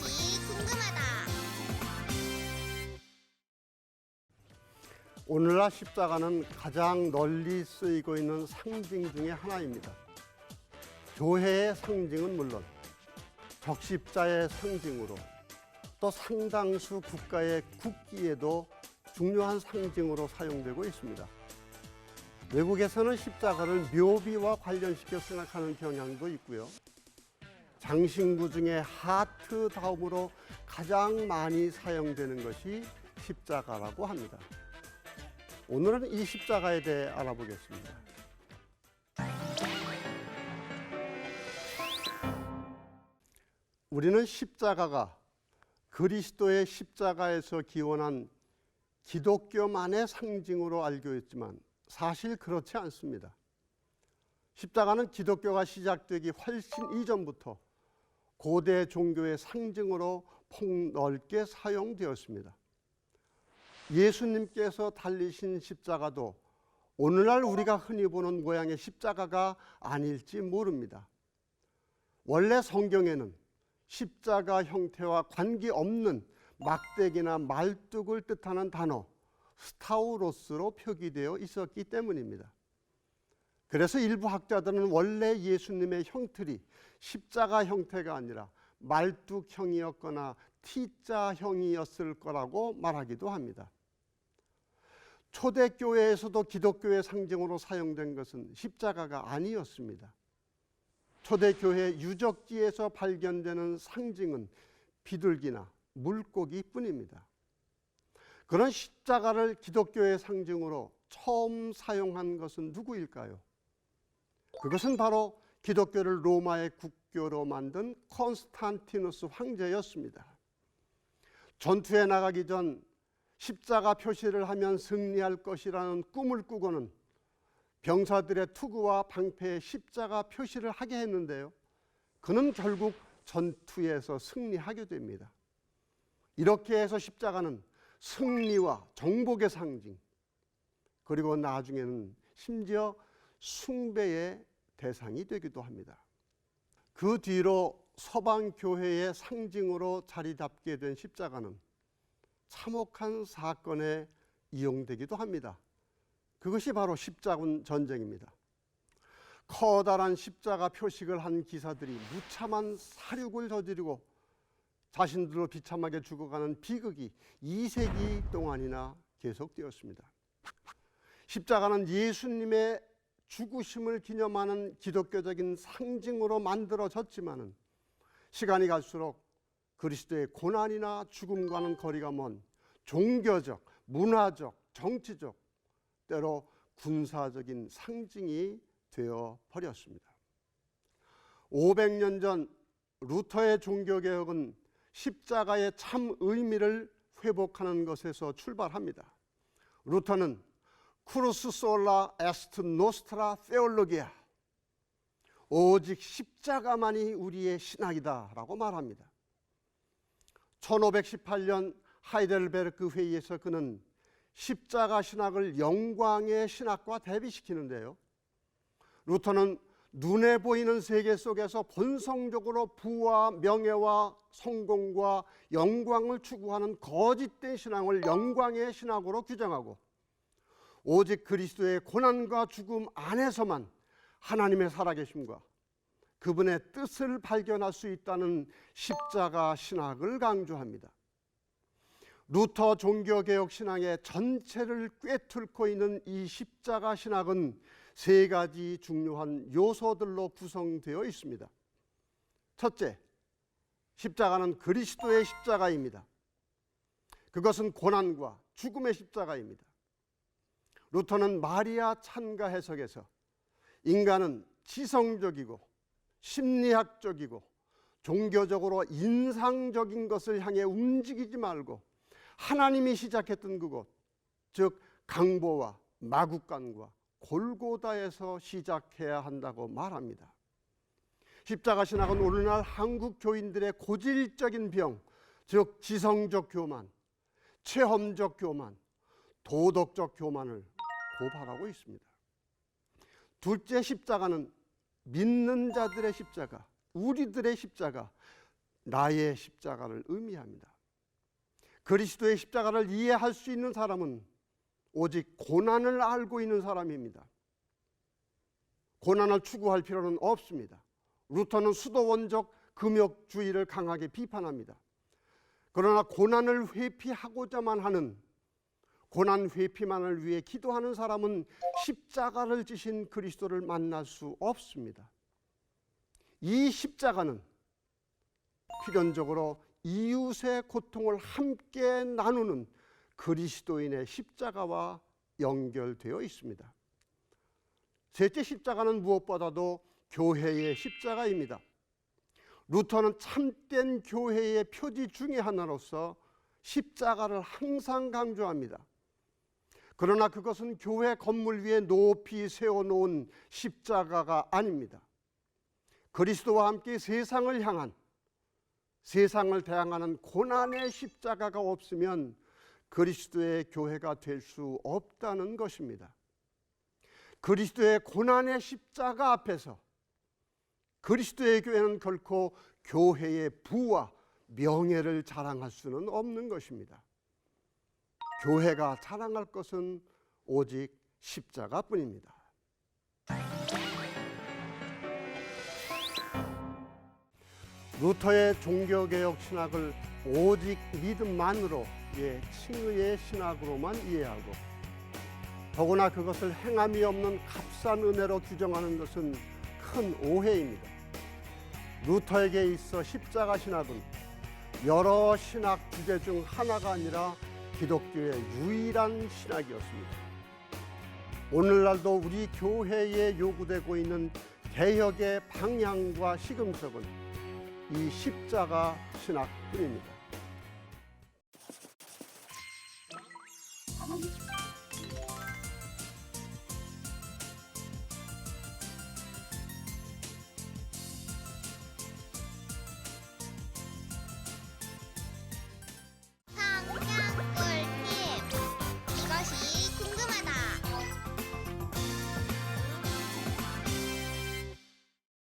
것이 궁금하다. 오늘날 십자가는 가장 널리 쓰이고 있는 상징 중의 하나입니다. 교회의 상징은 물론 적십자의 상징으로 또 상당수 국가의 국기에도 중요한 상징으로 사용되고 있습니다. 외국에서는 십자가를 묘비와 관련시켜 생각하는 경향도 있고요. 장신구 중에 하트 다음으로 가장 많이 사용되는 것이 십자가라고 합니다. 오늘은 이 십자가에 대해 알아보겠습니다. 우리는 십자가가 그리스도의 십자가에서 기원한 기독교만의 상징으로 알고 있지만 사실 그렇지 않습니다. 십자가는 기독교가 시작되기 훨씬 이전부터 고대 종교의 상징으로 폭넓게 사용되었습니다. 예수님께서 달리신 십자가도 오늘날 우리가 흔히 보는 모양의 십자가가 아닐지 모릅니다. 원래 성경에는 십자가 형태와 관계없는 막대기나 말뚝을 뜻하는 단어 스타우로스로 표기되어 있었기 때문입니다. 그래서 일부 학자들은 원래 예수님의 형틀이 십자가 형태가 아니라 말뚝형이었거나 T자형이었을 거라고 말하기도 합니다. 초대교회에서도 기독교의 상징으로 사용된 것은 십자가가 아니었습니다. 초대교회 유적지에서 발견되는 상징은 비둘기나 물고기 뿐입니다. 그런 십자가를 기독교의 상징으로 처음 사용한 것은 누구일까요? 그것은 바로 기독교를 로마의 국교로 만든 콘스탄티누스 황제였습니다. 전투에 나가기 전 십자가 표시를 하면 승리할 것이라는 꿈을 꾸고는 병사들의 투구와 방패에 십자가 표시를 하게 했는데요. 그는 결국 전투에서 승리하게 됩니다. 이렇게 해서 십자가는 승리와 정복의 상징, 그리고 나중에는 심지어 숭배의 대상이 되기도 합니다. 그 뒤로 서방 교회의 상징으로 자리 잡게 된 십자가는 참혹한 사건에 이용되기도 합니다. 그것이 바로 십자군 전쟁입니다. 커다란 십자가 표식을 한 기사들이 무참한 사륙을 저지르고 자신들로 비참하게 죽어가는 비극이 2세기 동안이나 계속되었습니다. 십자가는 예수님의 죽으심을 기념하는 기독교적인 상징으로 만들어졌지만은 시간이 갈수록 그리스도의 고난이나 죽음과는 거리가 먼 종교적, 문화적, 정치적, 때로 군사적인 상징이 되어 버렸습니다. 500년 전 루터의 종교개혁은 십자가의 참 의미를 회복하는 것에서 출발합니다. 루터는 크루스 솔라 에스트 노스트라 페올로기아 오직 십자가만이 우리의 신학이다라고 말합니다. 1518년 하이델베르크 회의에서 그는 십자가 신학을 영광의 신학과 대비시키는데요. 루터는 눈에 보이는 세계 속에서 본성적으로 부와 명예와 성공과 영광을 추구하는 거짓된 신앙을 영광의 신학으로 규정하고 오직 그리스도의 고난과 죽음 안에서만 하나님의 살아계심과 그분의 뜻을 발견할 수 있다는 십자가 신학을 강조합니다. 루터 종교개혁 신앙의 전체를 꿰뚫고 있는 이 십자가 신학은 세 가지 중요한 요소들로 구성되어 있습니다. 첫째, 십자가는 그리스도의 십자가입니다. 그것은 고난과 죽음의 십자가입니다. 루터는 마리아 찬가 해석에서 인간은 지성적이고 심리학적이고 종교적으로 인상적인 것을 향해 움직이지 말고 하나님이 시작했던 그곳, 즉 강보와 마국간과 골고다에서 시작해야 한다고 말합니다. 십자가 신학은 오늘날 한국 교인들의 고질적인 병, 즉 지성적 교만, 체험적 교만, 도덕적 교만을 고발하고 있습니다. 둘째 십자가는 믿는 자들의 십자가, 우리들의 십자가, 나의 십자가를 의미합니다. 그리스도의 십자가를 이해할 수 있는 사람은 오직 고난을 알고 있는 사람입니다. 고난을 추구할 필요는 없습니다. 루터는 수도원적 금욕주의를 강하게 비판합니다. 그러나 고난을 회피하고자만 하는 고난 회피만을 위해 기도하는 사람은 십자가를 지신 그리스도를 만날 수 없습니다. 이 십자가는 필연적으로 이웃의 고통을 함께 나누는 그리스도인의 십자가와 연결되어 있습니다. 셋째 십자가는 무엇보다도 교회의 십자가입니다. 루터는 참된 교회의 표지 중의 하나로서 십자가를 항상 강조합니다. 그러나 그것은 교회 건물 위에 높이 세워놓은 십자가가 아닙니다. 그리스도와 함께 세상을 향한 세상을 대항하는 고난의 십자가가 없으면 그리스도의 교회가 될 수 없다는 것입니다. 그리스도의 고난의 십자가 앞에서 그리스도의 교회는 결코 교회의 부와 명예를 자랑할 수는 없는 것입니다. 교회가 자랑할 것은 오직 십자가뿐입니다. 루터의 종교개혁 신학을 오직 믿음만으로 예, 칭의의 신학으로만 이해하고 더구나 그것을 행함이 없는 값싼 은혜로 규정하는 것은 큰 오해입니다. 루터에게 있어 십자가 신학은 여러 신학 주제 중 하나가 아니라 기독교의 유일한 신학이었습니다. 오늘날도 우리 교회에 요구되고 있는 개혁의 방향과 시금석은 이 십자가 신학뿐입니다.